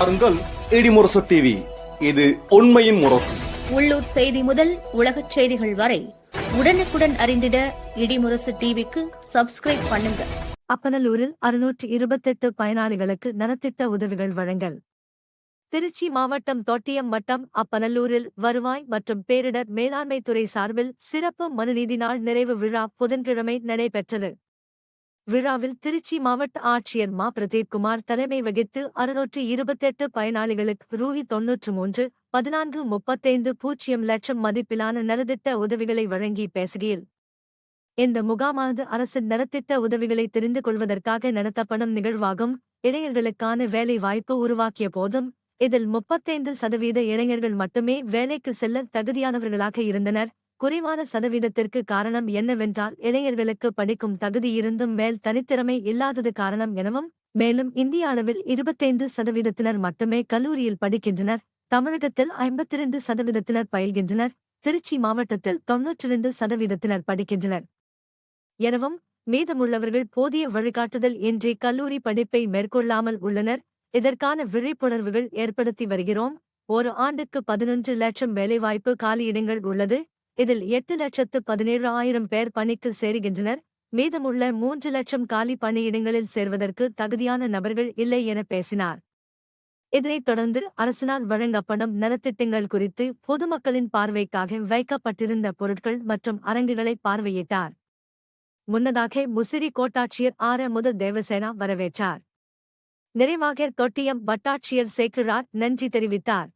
பாருங்கள் இடிமுரசு டிவி இது உண்மையின் முரசு. உள்ளூர் செய்தி முதல் உலகச் செய்திகள் வரை உடனுக்குடன் அறிந்திட இடிமுரசு டிவிக்கு சப்ஸ்கிரைப் பண்ணுங்க. அப்பனலூரில் அறுநூற்று இருபத்தெட்டு பயனாளிகளுக்கு நலத்திட்ட உதவிகள் வழங்கல். திருச்சி மாவட்டம் தொட்டியம் வட்டம் அப்பனல்லூரில் வருவாய் மற்றும் பேரிடர் மேலாண்மை துறை சார்பில் சிறப்பு மனுநீதி நாள் நிறைவு விழா புதன்கிழமை நடைபெற்றது. விழாவில் திருச்சி மாவட்ட ஆட்சியர் மா. பிரதீப் குமார் தலைமை வகித்து அறுநூற்று இருபத்தெட்டு பயனாளிகளுக்கு ரூபி தொன்னூற்று மூன்று பதினான்கு முப்பத்தைந்து பூஜ்ஜியம் லட்சம் மதிப்பிலான நலத்திட்ட உதவிகளை வழங்கி பேசுகையில் இந்த முகாமானது அரசின் நலத்திட்ட உதவிகளை தெரிந்து கொள்வதற்காக நடத்தப்படும் நிகழ்வாகும். இளைஞர்களுக்கான வேலை வாய்ப்பு உருவாக்கிய போதும் இதில் முப்பத்தைந்து சதவீத இளைஞர்கள் மட்டுமே வேலைக்கு செல்ல தகுதியானவர்களாக இருந்தனர். குறைவான சதவீதத்திற்கு காரணம் என்னவென்றால் இளைஞர்களுக்கு படிக்கும் தகுதி இருந்தும் மேல் தனித்திறமை இல்லாதது காரணம் எனவும் மேலும் இந்திய அளவில் இருபத்தைந்து சதவீதத்தினர் மட்டுமே கல்லூரியில் படிக்கின்றனர் தமிழகத்தில் ஐம்பத்திரண்டு சதவீதத்தினர் பயில்கின்றனர் திருச்சி மாவட்டத்தில் தொன்னூற்றிரண்டு சதவீதத்தினர் படிக்கின்றனர். எனவும் மீதமுள்ளவர்கள் போதிய வழிகாட்டுதல் இன்றி கல்லூரி படிப்பை மேற்கொள்ளாமல் உள்ளனர் இதற்கான விழிப்புணர்வுகள் ஏற்படுத்தி வருகிறோம் ஒரு ஆண்டுக்கு பதினொன்று லட்சம் வேலைவாய்ப்பு காலியிடங்கள் உள்ளது இதில் எட்டு லட்சத்து பதினேழு ஆயிரம் பேர் பணிக்கு சேருகின்றனர். மீதமுள்ள மூன்று லட்சம் காலி பணியிடங்களில் சேர்வதற்கு தகுதியான நபர்கள் இல்லை என பேசினார். இதனைத் தொடர்ந்து அரசினால் வழங்கப்படும் நலத்திட்டங்கள் குறித்து பொதுமக்களின் பார்வைக்காக வைக்கப்பட்டிருந்த பொருட்கள் மற்றும் அரங்குகளை பார்வையிட்டார். முன்னதாக முசிறி கோட்டாட்சியர் ஆர. முதல் தேவசேனா வரவேற்றார். நிறைவாக தொட்டியம் வட்டாட்சியர் சேக்கிழார் நன்றி தெரிவித்தார்.